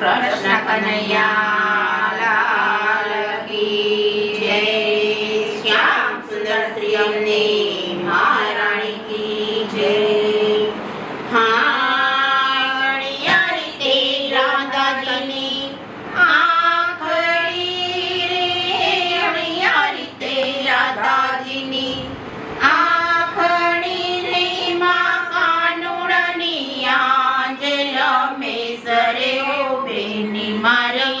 કૃષ્ણ કનૈયા લાલ કી જય શ્યામ સુંદર શ્રી અમને મહારાણી કી જય મારી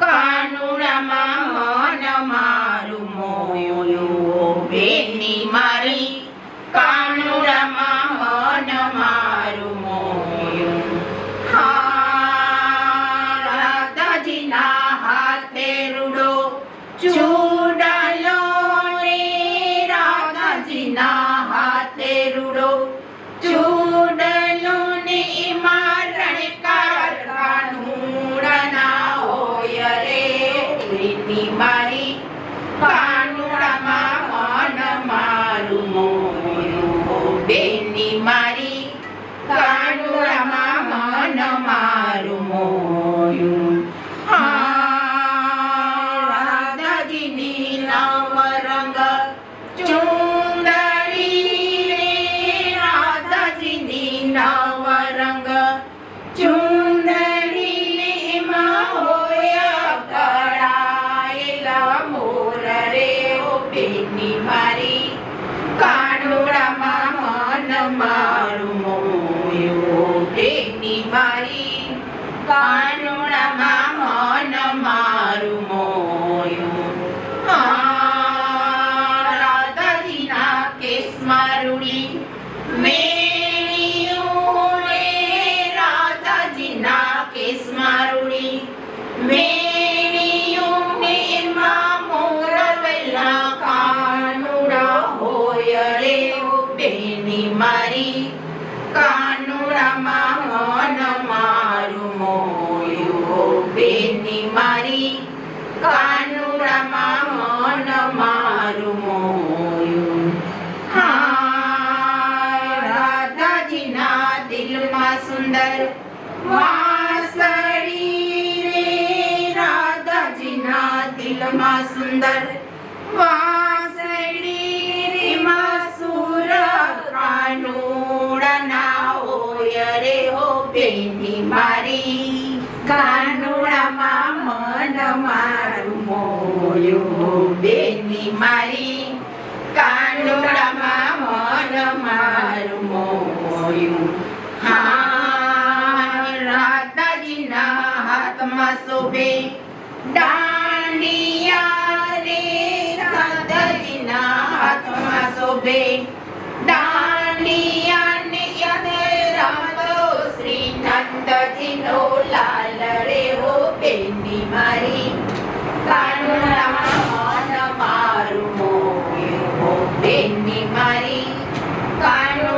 કાનુડામાં મન મારું મોયું બેની મારી કાનુડામાં મન મારું મોયું. હા રાધાજીના હાથે રૂડો. ચૂડાલો પ્રીતિ મારી કાનુડામાં મન મારું મોયું બેની મારી કળાયેલા મોર રે ઓ બેની મારી. કાનુડામાં મન મારું મોયું બેની કાનુડામાં મન મારું મોયું મારી કાનુડામાં મન મારું મોયું હા રાધાજીના દિલમાં સુંદર. વાસળી રે રાધાજીના દિલમાં સુંદર. વાસળી કાનુડામાં મન મારું બેની મારી કાનુડામાં મન મારું હા, રાધાજીના હાથમાં શોભે દાંડિયા રે. રાધાજીના હાથમાં શોભે નંદજીનો લાલ રે હો બેની મારી. મન મારું મોગ્યું બેની મારી. કાનુડામાં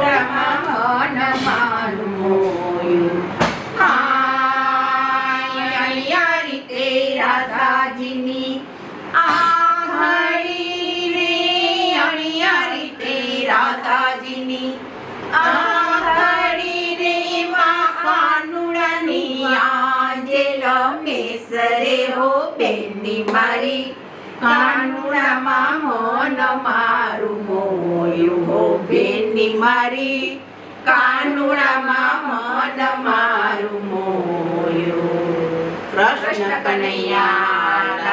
મેસરે હો બેની મારી. કાનુડામાં મન મારું મોયું હો બેની મારી. કાનુડામાં મન મારું મોયું કૃષ્ણ કનૈયા